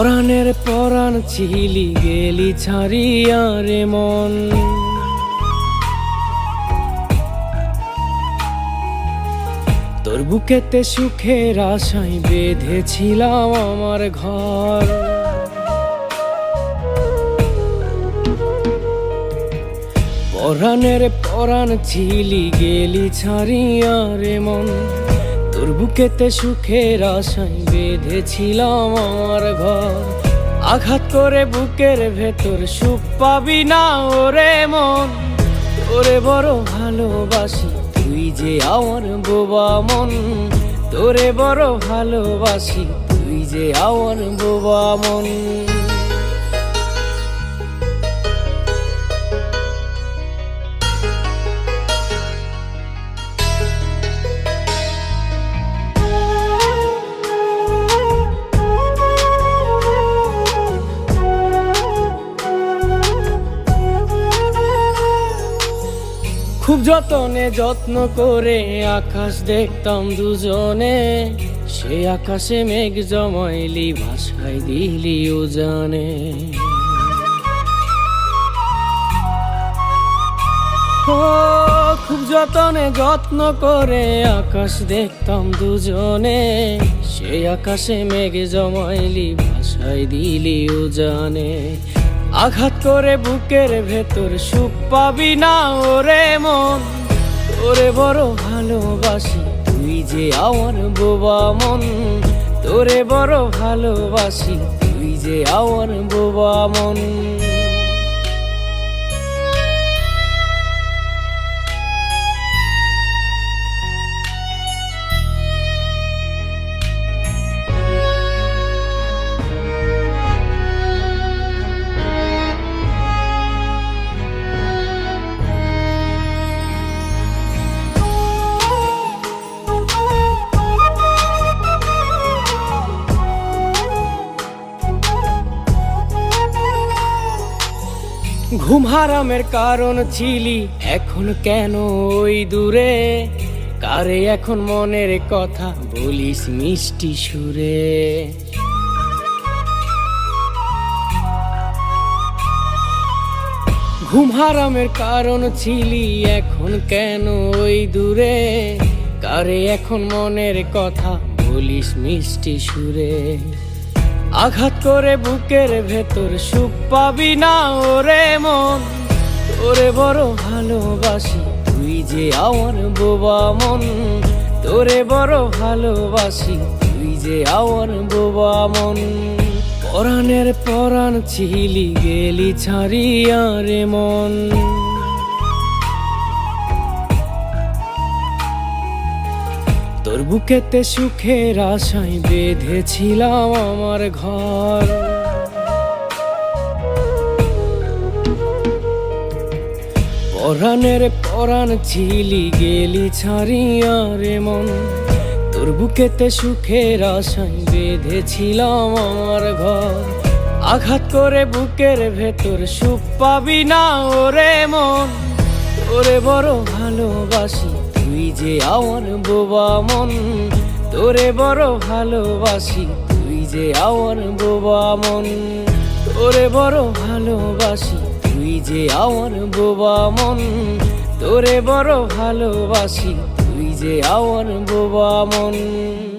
পরাণের পরাণ ছিলি গেলি ছাড়িয়া রে মন। তোর বুকেতে সুখের আশায় বেঁধেছিলাম আমার ঘর। পরাণের পরাণ ছিলি গেলি ছাড়িয়া রে মন। তোর বুকেতে সুখের আশায় বেঁধেছিলাম আমার ঘর। আঘাত করে বুকের ভেতর সুখ পাবি না ওরে মন। ওরে বড় ভালোবাসি তুই যে আমার বোবা মন। তোরে বড় ভালোবাসি তুই যে আমার বোবা মন। খুব যতনে যত্ন করে আকাশ দেখতাম দুজনে। সে আকাশে মেঘ জমাইলি ভাষায় দিলি ও জানে। খুব যতনে যত্ন করে আকাশ দেখতাম দুজনে। সে আকাশে মেঘ জমাইলি ভাষায় দিলি ও জানে। আঘাত করে বুকের ভেতর সুখ পাবি না, ওরে মন। ওরে বড় ভালোবাসি, তুই যে আমার বোবা মন। তোরে বড় ভালোবাসি, তুই যে আমার বোবা মন। ঘুম হারামের কারণ ছিলি, এখন কেন ওই দূরে? কারে এখন মনের কথা বলিস মিষ্টি সুরে? ঘুম হারামের কারণ ছিলি, এখন কেন ওই দূরে? কারে এখন মনের কথা বলিস মিষ্টি সুরে? আঘাত করে বুকের ভেতর সুখ পাবি না, ওরে মন। তোরে বড় ভালোবাসি, তুই যে আমার বোবা মন। তোরে বড় ভালোবাসি, তুই যে আমার বোবা মন। পরাণের পরাণ ছিলি, গেলি ছাড়িয়া রে মন। বুকেতে সুখের আশায় বেঁধেছিলাম আমার ঘর। পরাণের পরাণ ছিলি গেলি ছাড়িয়া রে মন। তোর বুকেতে সুখের আশায় বেঁধেছিলাম আমার ঘর। আঘাত করে বুকের ভেতর সুখ পাবি না ওরে মন। ওরে বড় ভালোবাসি তুই যে আমার বোবা মন, তোরে বড় ভালোবাসি। তুই যে আমার বোবা মন, তোরে বড় ভালোবাসি। তুই যে আমার বোবা মন, তোরে বড় ভালোবাসি। তুই যে আমার বোবা মন।